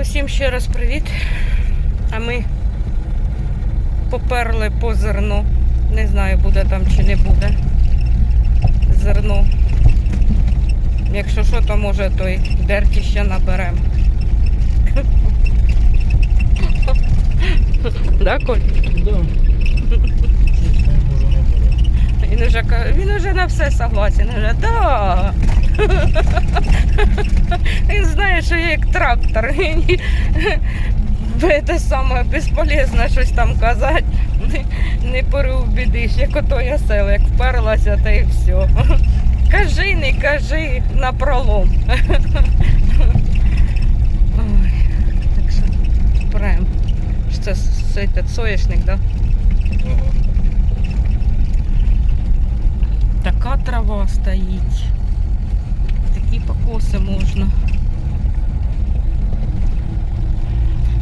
Усім ще раз привіт. А ми поперли по зерно. Не знаю, буде там чи не буде зерно. Якщо що, то може той дерті ще наберемо. Да, Коль? Да. Він уже, він уже на все согласен. Він Уже, да. Він знає, що я як трактор. Це саме безполезно щось там казати. Не, не переубідиш, як ото я сел, як вперлася, та і все. Кажи, не кажи на пролом. Ой, так що прям. Що це, це, це соєшник. Да? Така трава стоїть. Покоси можна.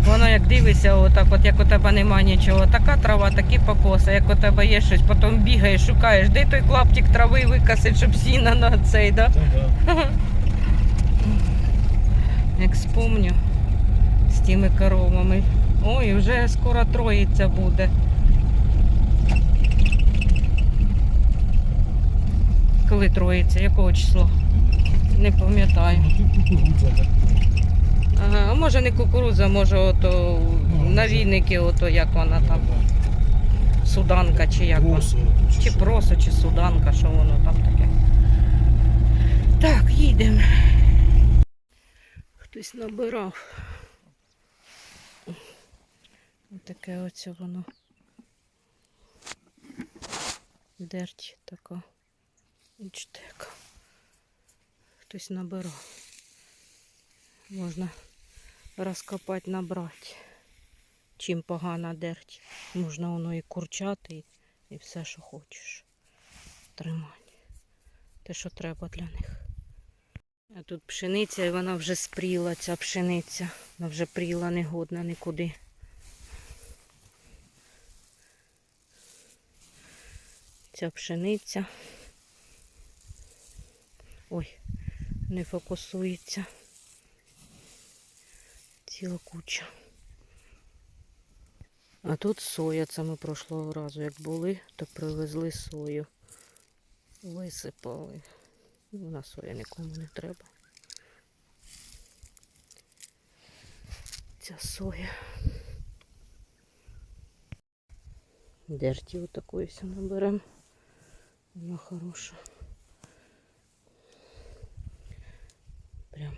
Воно як дивишся, отак, от як у тебе нема нічого. Така трава, такі покоси, як у тебе є щось, потім бігаєш, шукаєш, де той клаптик трави викосить, щоб сіна на цей, да? Та да. Як спомню з тими коровами. Ой, вже скоро троїця буде. Коли троїця, якого числа? Не пам'ятаю. Ага, а може не кукурудза, може ото навійники, ото як вона там, суданка чи як вона. Просо Чи просо, чи суданка, що воно там таке. Так, їдемо. Хтось набирав. Таке оце воно. Дерть така. Ічтека. Хтось набирав. Можна розкопати, набрати. Чим погана дерть. Можна воно і курчати, і все, що хочеш. Тримай. Те, що треба для них. А тут пшениця, і вона вже спріла, ця пшениця. Вона вже пріла, негодна нікуди. Ця пшениця. Ой, не фокусується. Ціла куча. А тут соя, це ми прошлого разу як були, то привезли сою. Висипали. Ну, Вона соя нікому не треба. Ця соя. Дерті отакої все наберемо. Вона хороша. Прям.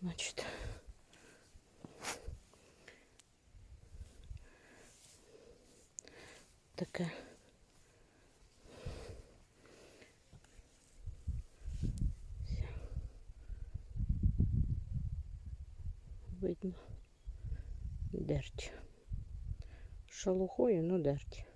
Значить. Таке. Видно. Дерть. Шалухою, ну дерть.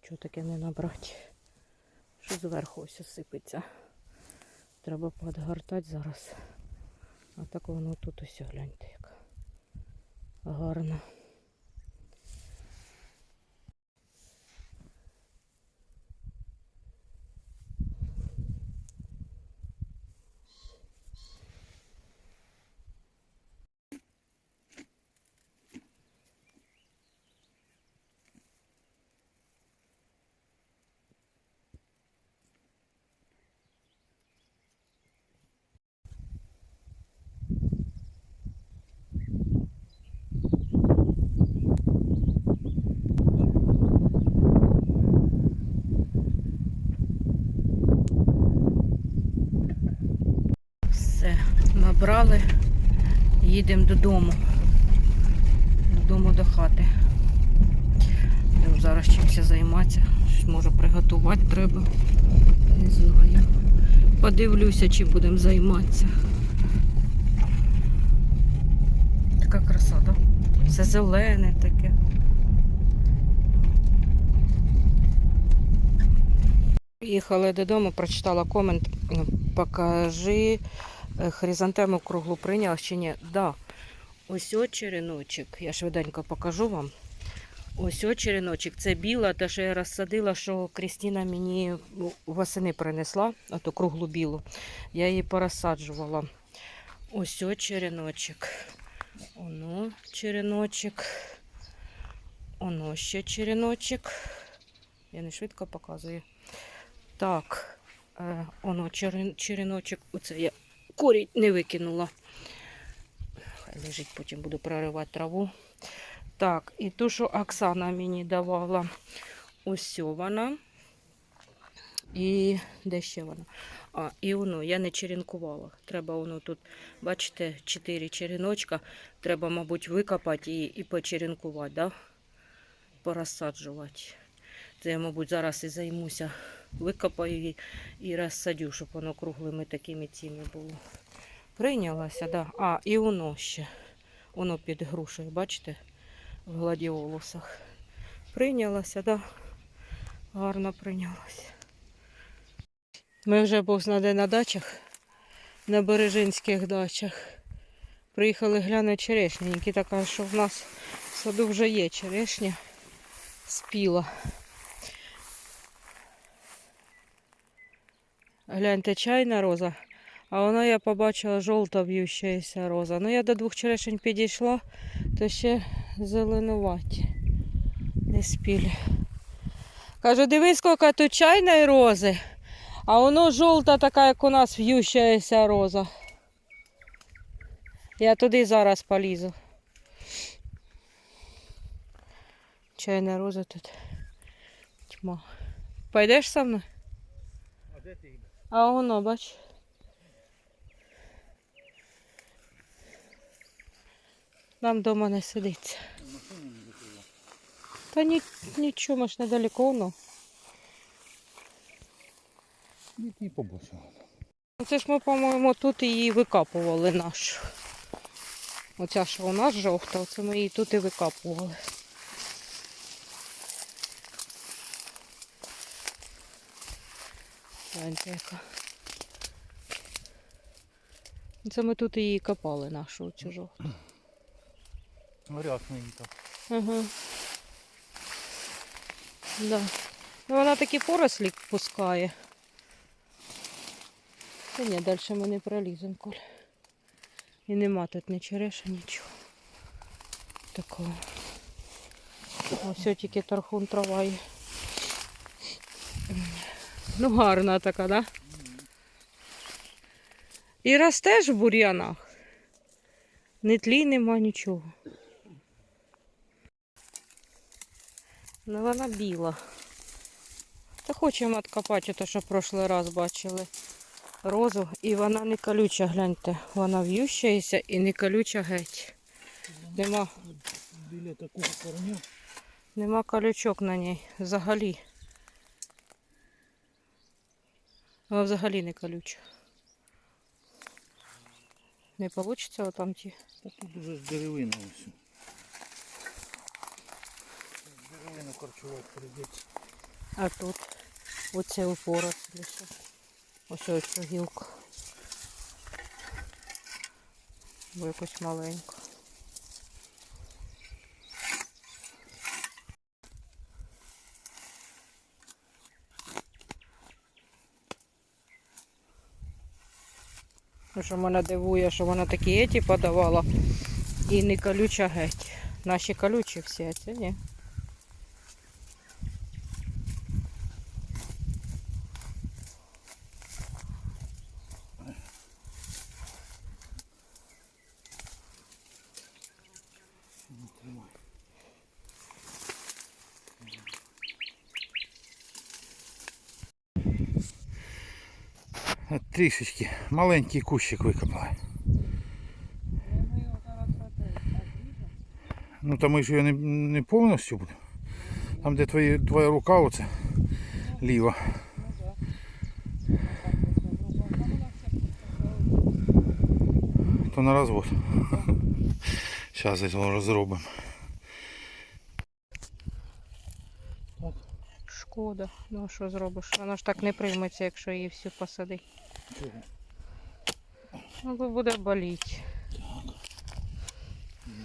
Чого таке не набрати? Що зверху ось сипеться. Треба подгортати зараз. А так воно тут усе гляньте як гарно. Все, набрали, їдемо додому. Додому до хати. Будемо зараз чимся займатися. Щось може приготувати треба. Не знаю. Подивлюся, чи будемо займатися. Така краса, так? Все зелене таке. Їхали додому, прочитала комент. Покажи е, хризантему круглу прийняла чи ні? Да. Ось о. Я швиденько покажу вам. Ось о череночок. Це біла, те, що я розсадила, що Крістіна мені восени принесла, а то круглу білу. Я її порозсаджувала. Ось о череночок. Оно череночок. Оно ще череночок. Я не швидко показую. Так, е, оно черен, череночок. Оце я корінь не викинула. Хай лежить, потім буду проривати траву. Так, і ту, що Оксана мені давала, ось вона. І де ще вона? А, і воно, я не черенкувала. Треба воно тут, бачите, чотири череночка. Треба, мабуть, викопати і, і почеренкувати, да? порозсаджувати. Це я, мабуть, зараз і займуся. Викопаю і, і розсадю, щоб воно круглими такими цими було. Прийнялася, да. А, і воно ще. Воно під грушею, бачите? В гладіолусах. Прийнялася, да. Гарно прийнялася. Ми вже був знаде на дачах, на бережинських дачах. Приїхали глянути черешні. Нікіта каже, що в нас в саду вже є черешня. Спіла. Гляньте, чайна роза. А вона я побачила жовта в'ющаяся роза. Ну я до двох черешень підійшла, то ще зеленуваті. Не спілі. Кажу, дивись, скільки тут чайної рози. А воно жовта така, як у нас в'ющаяся роза. Я туди зараз полізу. Чайна роза тут. Тьма. Пойдеш со мною? А де ти йдеш? А воно, бач. Нам вдома не сидиться. Та ні, нічого, ми ж недалеко воно. Які побачила. Ну, Це ж ми, по-моєму, тут її викапували нашу. Оця, що у нас жовта, оце ми її тут і викапували. Гляньте, яка. Це ми тут її копали нашу цю жовту. Рясненько. Ага. Да. Ну, вона такі порослі пускає. Та ні, далі ми не проліземо, Коль. І нема тут ні череша, нічого. Такого. Ось тільки торхун трава є. Ну, гарна така, да? І ростеш в бур'янах. Ні тлі нема нічого. Ну вона біла. Та хочемо откопати те, що в прошлий раз бачили. Розу. І вона не колюча, гляньте. Вона в'ющається і не колюча геть. Нема, Біля такого корня. нема колючок на ній. Взагалі. Вона взагалі не колюча. Не вийде отам ті. Та тут уже ж деревина ось. Деревину корчувати прийдеться. А тут оце упорослі. ще. Ось ось цю гілку. Бо якось маленьку. Що мене дивує, що вона такі еті подавала і не колюча геть. Наші колючі всі, а це ні. Трішечки. Маленький кущик викопали. Ну там ми ж його не, не повністю будемо. Там де твої, твоя рука оце ліва. То на розвод. Зараз його розробимо. Шкода. Ну що зробиш? Вона ж так не прийметься, якщо її всю посадити. Ну, буде боліти.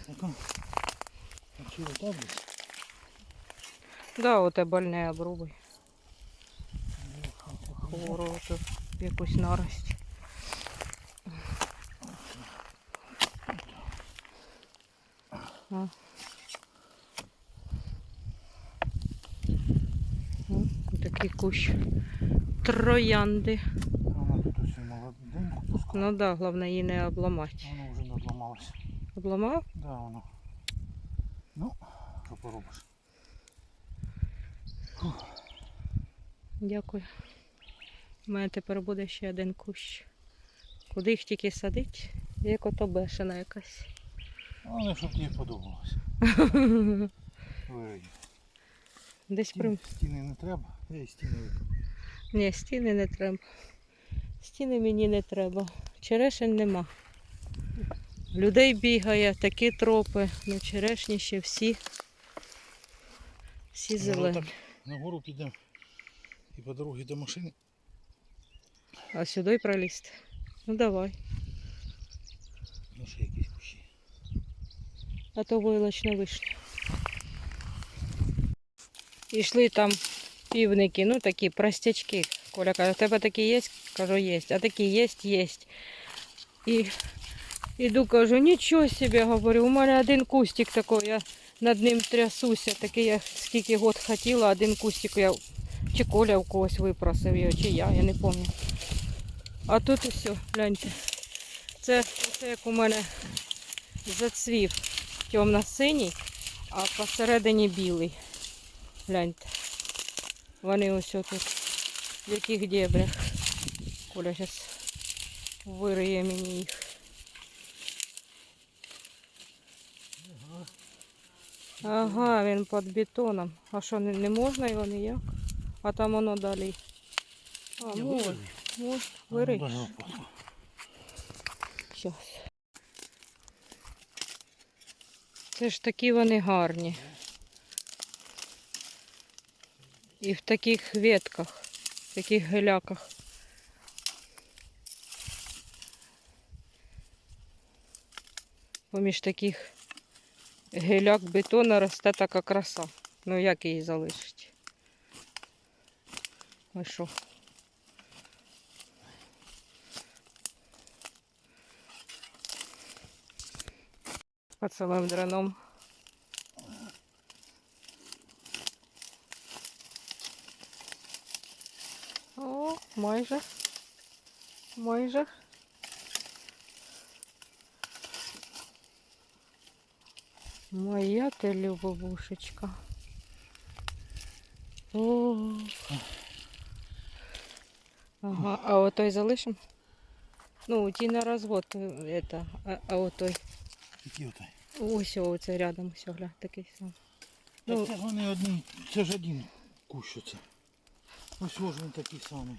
Така. А отак десь? Да, оте больне обрубай. Хвору оту якусь нарость. А. Такий кущ троянди. Ну да, головне її не обламати. Воно вже надламалося. Обламав? Да, воно. Ну, що поробиш? Дякую. У мене тепер буде ще один кущ. Куди їх тільки садить? Як ото бешена якась. Але щоб тобі подобалося. Десь при... Стіни не треба, я і стіни викопаю. Ні, стіни не треба. Стіни мені не треба. Черешень нема. Людей бігає, такі тропи, ну черешні ще всі. Всі Може, зелені. так Нагору підемо і по дорозі до машини. А сюди пролізти. Ну давай. Ну ще якісь кущі. А то войлочна вишня. Ішли там півники, ну такі простячки. Коля каже, у тебе такі є? Кажу, є. А такі є, є. І іду, кажу, нічого собі, говорю, у мене один кустик такий, я над ним трясуся. Такий я скільки год хотіла, один кустик я чи Коля у когось випросив його, чи я, я не пам'ятаю. А тут все, гляньте. Це, це як у мене зацвів темно-синій, а посередині білий. Гляньте. Вони ось тут в яких дебрях. Коля зараз вириє мені їх. Ага, він під бетоном. А що, не, не можна його ніяк? А там воно далі. А, можна, можна, вирий. Щас. Це ж такі вони гарні. І в таких ветках, таких геляках. Поміж таких геляк бетона росте така краса. Ну як її залишить? А що? Пацелим дреном. О, майже. Майже. Моя ти любовушечка. О. Ага, а отой залишим? Ну, ті на розвод, е, это, а, а отой. Які отай? Ось оце рядом, все, гля, такий сам. Ну, Ну. це вони одні, це ж один кущ оце. Ось ось він такий самий.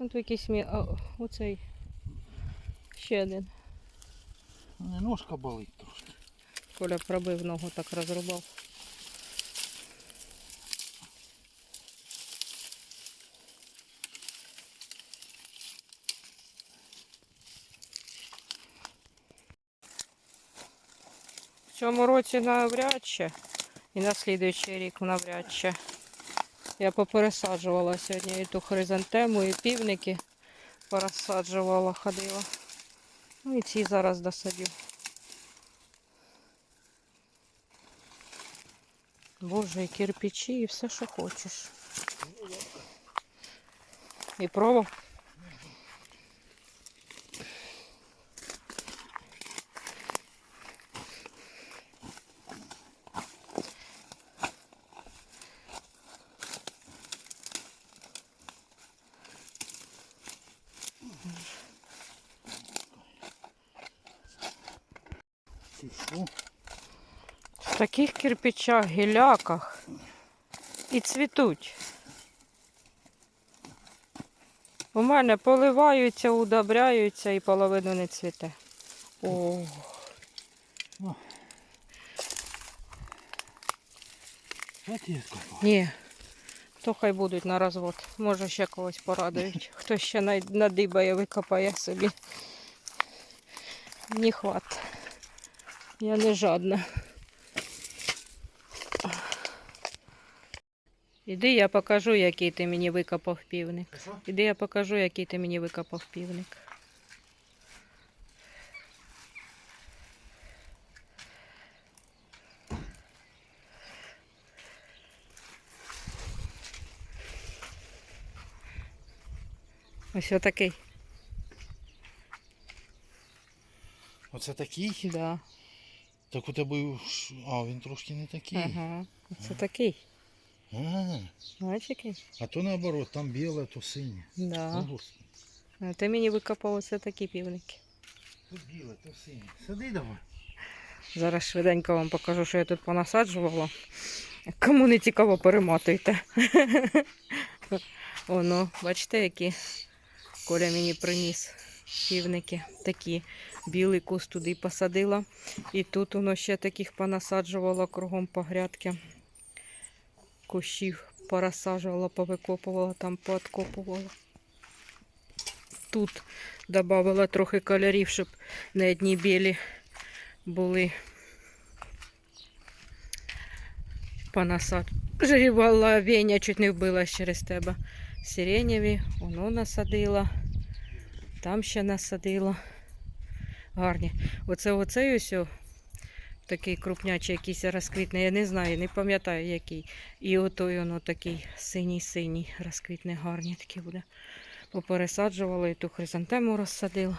Ну, то якийсь мі... а, оцей. Ще один. У ножка болить трошки. Коля пробив ногу, так розрубав. В цьому році навряд чи. І на слідуючий рік навряд чи. Я попересаджувала сьогодні і ту хризантему, і півники порозсаджувала, ходила. Ну і ці зараз досадю. Боже, і кирпичі, і все, що хочеш. І пробував. Ці що? В таких кирпичах, гіляках і цвітуть. У мене поливаються, удобряються і половину не цвіте. О, ні. То хай будуть на розвод. Може ще когось порадують. Хто ще надибає, викопає собі. Ні хват. Я не жадна. Іди, я покажу, який ти мені викопав півник. Іди, я покажу, який ти мені викопав півник. Ось отакий. Оце такий? Да. Так у тебе. А, він трошки не такий. Ага. Це такий. А, який? а то наоборот, там біле, то синє. О, Да. Господи. А Ти мені викопав оце такі півники. То біле, то синє. Сиди давай. Зараз швиденько вам покажу, що я тут понасаджувала. Кому не цікаво, перематуйте. Воно, бачите, які Коля мені приніс півники. Такі. Білий куст туди посадила. І тут воно ще таких понасаджувала кругом по грядки. Кущів порозсаджувала, повикопувала, там пооткопувала. Тут додавала трохи кольорів, щоб не одні білі були понасаджувала. Веня чуть не вбилась через тебе. Сиренєві, воно насадила. Там ще насадила. Гарні. Оце ось о, такий крупнячий якийсь розквітне. Я не знаю, не пам'ятаю який. І отой воно такий синій-синій розквітне, гарні такі буде. Попересаджувала і ту хризантему розсадила.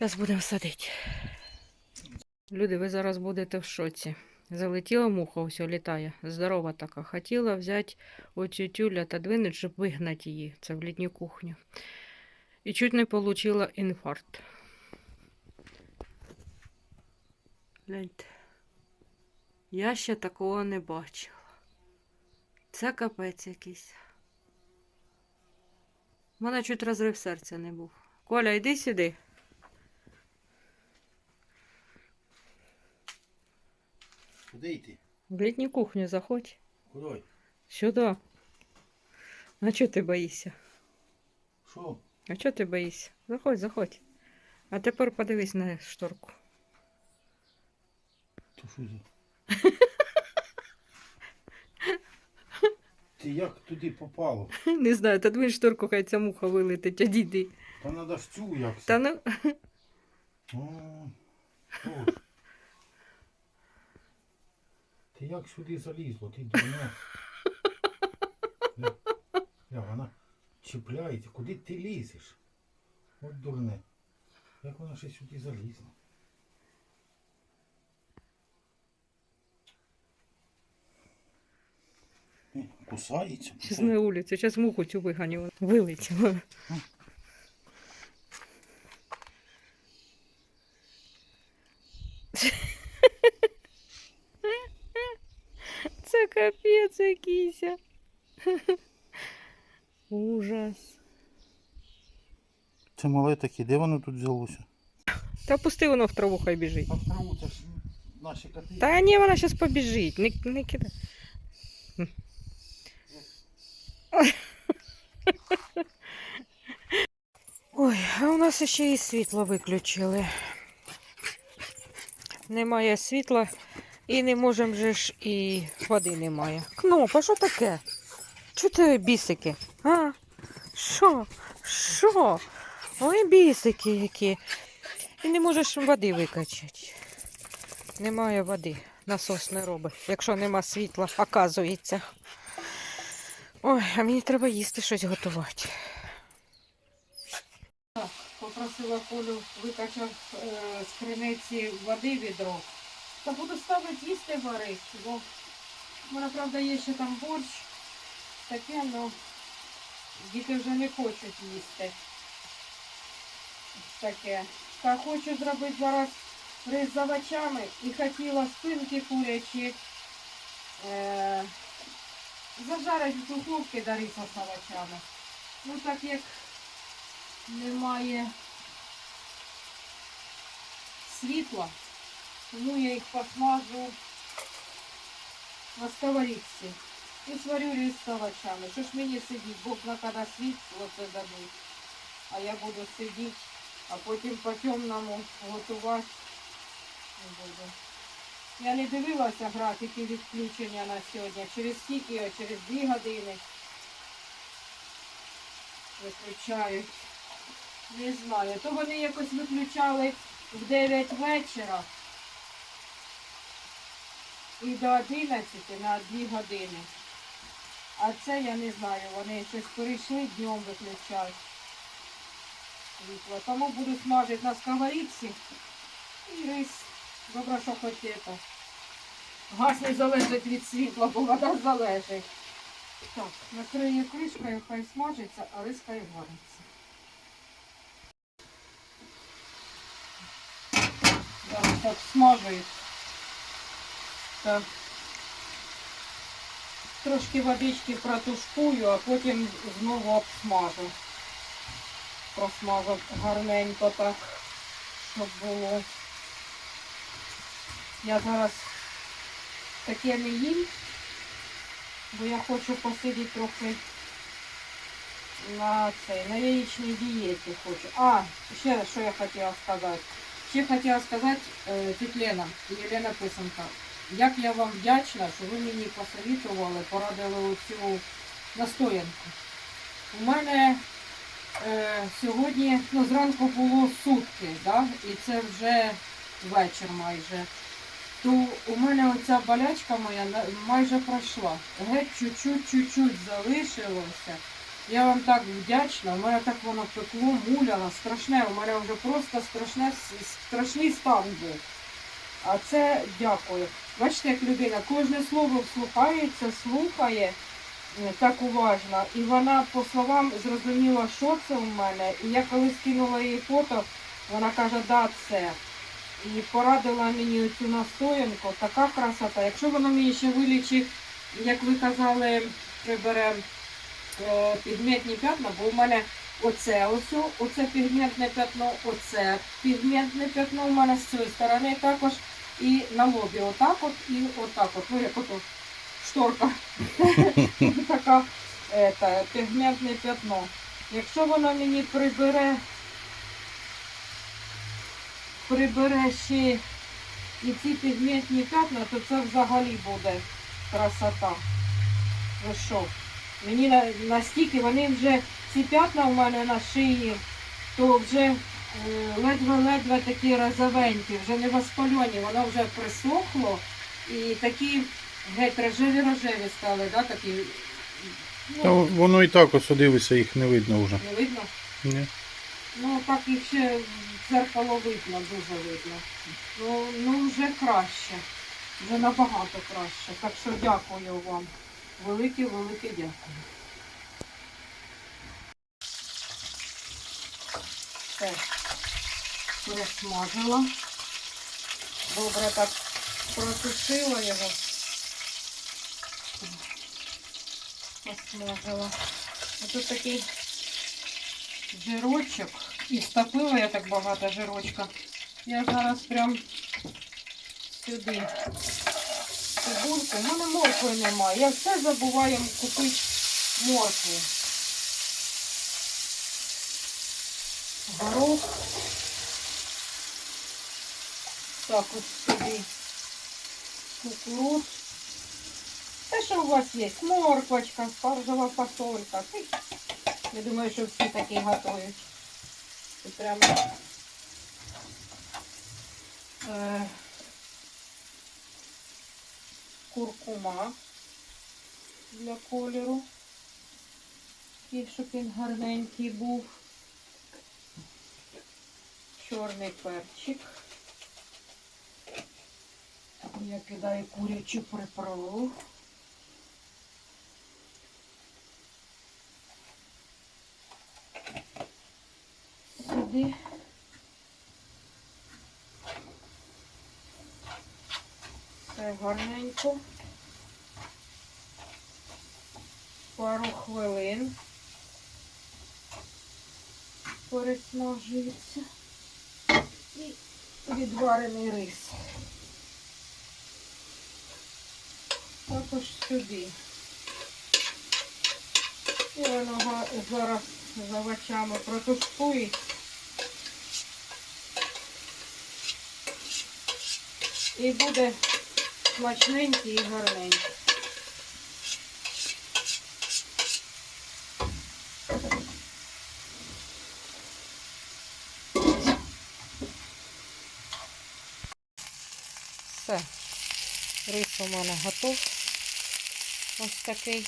Зараз будемо садити. Люди, ви зараз будете в шоці. Залетіла муха, ось літає. Здорова така. Хотіла взяти оцю тюлю та двинуть, щоб вигнати її. Це в літню кухню. І чуть не отримала інфаркт. Гляньте. Я ще такого не бачила. Це капець якийсь. У мене чуть розрив серця не був. Коля, йди сюди. Куди йти? В літню кухню заходь. Куди? Сюди. А чого ти боїшся? Що? А чого ти боїшся? Заходь, заходь. А тепер подивись на шторку. То що за? Ти як туди попало? Не знаю, та двинь шторку, хай ця муха вилетить, а дійди. Та надо ж цю як. Та ну. О. Ти як сюди залізло, ти дурне. Ля, ля, вона чіпляється, куди ти лізеш? От дурне. Як вона ще сюди залізла? Е, Кусається. Зараз на вулицю, зараз муху цю виганю. Вилетіла. Це капець якийсь. Ужас. Це мале таке, де воно тут взялося? Та пусти воно в траву, хай біжить. А в траву це ж наші коти. Та ні, вона зараз побіжить. Не, не кидай. Ой, а у нас ще і світло виключили. Немає світла і не можемо же ж і води немає. Кнопа, що таке? Чого ти бісики? А? Що? Що? Ой, бісики які. І не можеш води викачати. Немає води. Насос не робить. Якщо нема світла, оказується. Ой, а мені треба їсти щось готувати. Попросила Колю викачав е, з криниці води відро. Та буду ставити їсти варити, бо в мене, правда, є ще там борщ. Таке, ну діти вже не хочуть їсти. Таке. Та хочу зробити зараз рис з і хотіла спинки курячі е, зажарити в духовці до риса. Ну так як немає світла, тому я їх посмажу на сковорідці і сварю рис з овочами. Що ж мені сидіти, Бог на коли світло це дадуть. А я буду сидіти, а потім по темному готувати не буду. Я не дивилася графіки відключення на сьогодні. Через скільки, через дві години виключають. Не знаю. То вони якось виключали в 9 вечора і до 11 на 2 години. А це я не знаю, вони щось перейшли днем виключають. Тому буду смажити на сковорідці і рис. Добре, що хоч це. Газ не залежить від світла, бо вода залежить. Так, накрию кришкою, хай смажиться, а рис хай вариться. Зараз так смажують. Так. Трошки водички протушкую, а потім знову обсмажу. Просмажу гарненько так, щоб було. Я зараз таке не їм, бо я хочу посидіти трохи на цей, на яєчній дієті хочу. А, ще що я хотіла сказати. Ще хотіла сказати, е, тіть Лена, Єлена Писанка, як я вам вдячна, що ви мені посовітували, порадили оцю настоянку. У мене е, сьогодні, ну, зранку було сутки, да? і це вже вечір майже. То у мене оця болячка моя майже пройшла. Геть чуть-чуть, чуть-чуть залишилося. Я вам так вдячна. У мене так воно пекло, муляло, страшне. У мене вже просто страшне, страшний стан був. А це дякую. Бачите, як людина кожне слово вслухається, слухає е, так уважно. І вона по словам зрозуміла, що це у мене. І я коли скинула їй фото, вона каже, да, це. І порадила мені цю настоянку, така красота. Якщо воно мені ще вилічить, як ви казали, прибере е, пігментні п'ятна, бо у мене оце ось, оце пігментне п'ятно, оце пігментне п'ятно у мене з цієї сторони також. І на лобі отак от і отак от. Ну, як ото шторка. така ета, пігментне п'ятно. Якщо воно мені прибере, прибере ще і ці пігментні п'ятна, то це взагалі буде красота. Ви що? Мені настільки вони вже ці п'ятна у мене на шиї, то вже е, ледве-ледве такі розовенькі, вже не воспалені, воно вже присохло і такі геть рожеві-рожеві стали, да, такі. Та Ну, воно і так осадилося, їх не видно вже. не видно? Ні. Ну, так і ще в дзеркало видно, дуже видно. Ну, ну вже краще. Вже набагато краще. Так що дякую вам. Велике, велике дякую. Все. Пересмажила. Добре так протушила його. Посмажила. Ось тут такий жирочок. І стопила я так багато жирочка. Я зараз прям сюди цибульку. У мене моркви немає. Я все забуваю купити моркву. Горох. Так, ось сюди кукуруз. Те, що у вас є? Морквочка, спаржева фасолька. Я думаю, що всі такі готують. Це прямо е, куркума для кольору. І щоб він гарненький був. Чорний перчик. Я кидаю курячу приправу. Сюди. Все гарненько. Пару хвилин пересмажується. І відварений рис. Також сюди. І воно зараз з овочами І буде смачненькі і гарненькі. Все. Рис у мене готов. Ось такий.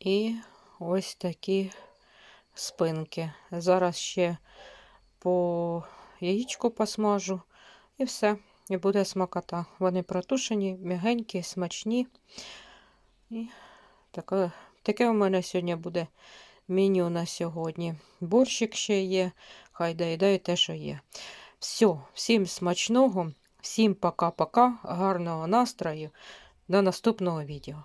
І ось такі спинки. Зараз ще по яєчку посмажу. І все. І буде смакота. Вони протушені, м'ягенькі, смачні. І таке, таке у мене сьогодні буде меню на сьогодні. Борщик ще є, хай доїдає те, що є. Все, всім смачного, всім пока-пока, гарного настрою. До наступного відео.